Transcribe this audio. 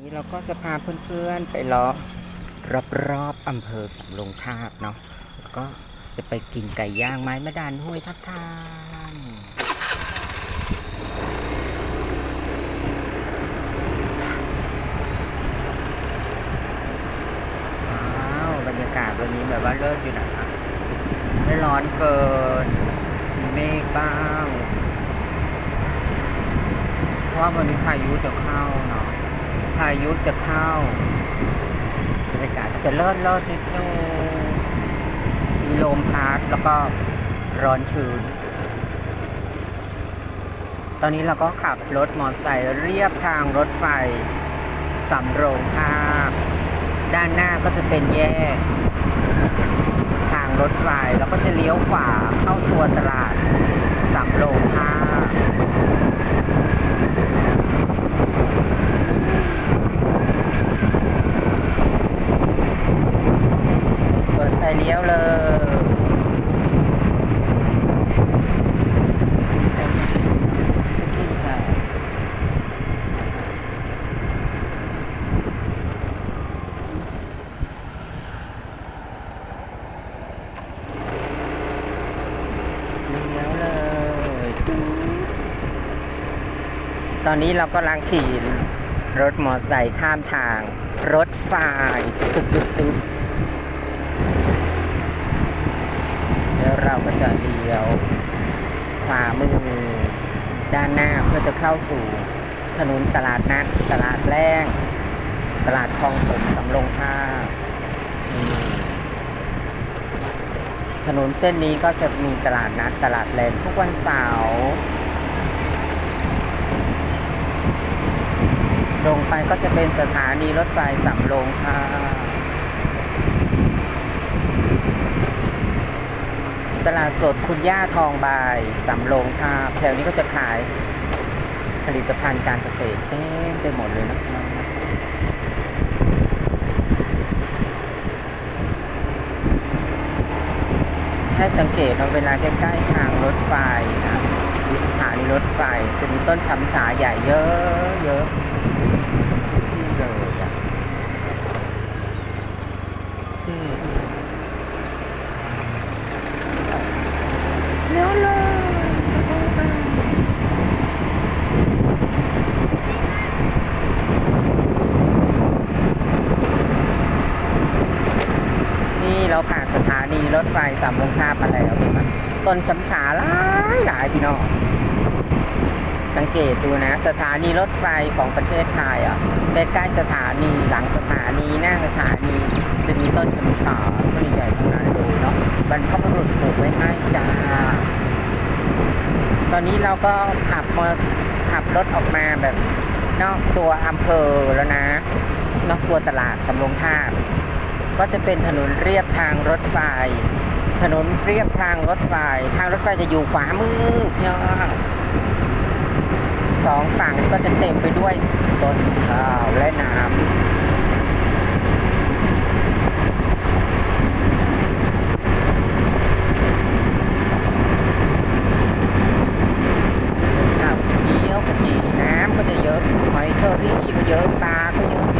นี้เราก็จะพาเพื่อนๆไปเลาะรอบๆอำเภอสำโรงทาบเนาะแล้วก็จะไปกินไก่ย่างไม้มะดานห้วยทับทานว้าวบรรยากาศวันนี้แบบว่าเลิศอยู่นะไม่ร้อนเกินมีเมฆบ้าง เพราะว่าวันนี้พายุจะเข้าเนาะายุจะเข้าบรรยากาศจะเลิศเลิศนิดนึงมีลมพัดแล้วก็ร้อนชื้น ตอนนี้เราก็ขับรถมอเตอร์ไซค์เรียบทางรถไฟสำโรงทาด้านหน้าก็จะเป็นแยก ทางรถไฟแล้วก็จะเลี้ยวขวาเข้าตัวตลาดสำโรงทา เปิดไฟเลี้ยวเลยกินค่ะเลี้ยวเลยตึ๊ด ตอนนี้เราก็ลังขี่รถมอไซค์ข้ามทาง รถไฟตึ๊ดตึ๊ดตึ๊ดแล้วเราก็จะเลี้ยวขวามือด้านหน้าเพื่อจะเข้าสู่ถนนตลาดนัดตลาดแรงตลาดคลองผมสำโรงท่าถนนเส้นนี้ก็จะมีตลาดนัดตลาดแรงทุกวันเสาร์ ลงไปก็จะเป็นสถานีรถไฟสำโรงท่าตลาดสดคุณย่าทองบายสำโรงทาบแถวนี้ก็จะขายผลิตภัณฑ์การเกษตรเต็มไปหมดเลยนะครับให้สังเกตว่าเวลาใกล้ๆทางรถไฟนะสถานีรถไฟจะมีต้นช้ำฉาใหญ่เยอะเยอะ ที่เลยอะเจ๊เลี้ยวเลยนี่เราผ่านสถานีรถไฟสามโมงคาบมาแล้วเห็นไหมต้นช้ำฉาหลายหลายพี่น้อง สังเกตดูนะ สถานีรถไฟของประเทศไทยอะใกล้ๆสถานีหลังสถานีหน้าสถานี จะมีต้นช้ำฉาต้นใหญ่ๆทั้งนั้นเลยเนาะบรรพบุรุษปลูกไว้ให้จ้าตอนนี้เราก็ขับมาขับรถออกมาแบบนอกตัวอำเภอแล้วนะ นอกตัวตลาดสำโรงทาบก็จะเป็นถนนเรียบทางรถไฟ ถนนเรียบทางรถไฟ ทางรถไฟจะอยู่ขวามือพี่น้อง สองฝั่งก็จะเต็มไปด้วยต้นข้าวและน้ำก็จะเยอะหอยเชอรี่ก็เยอะปลาก็เยอะ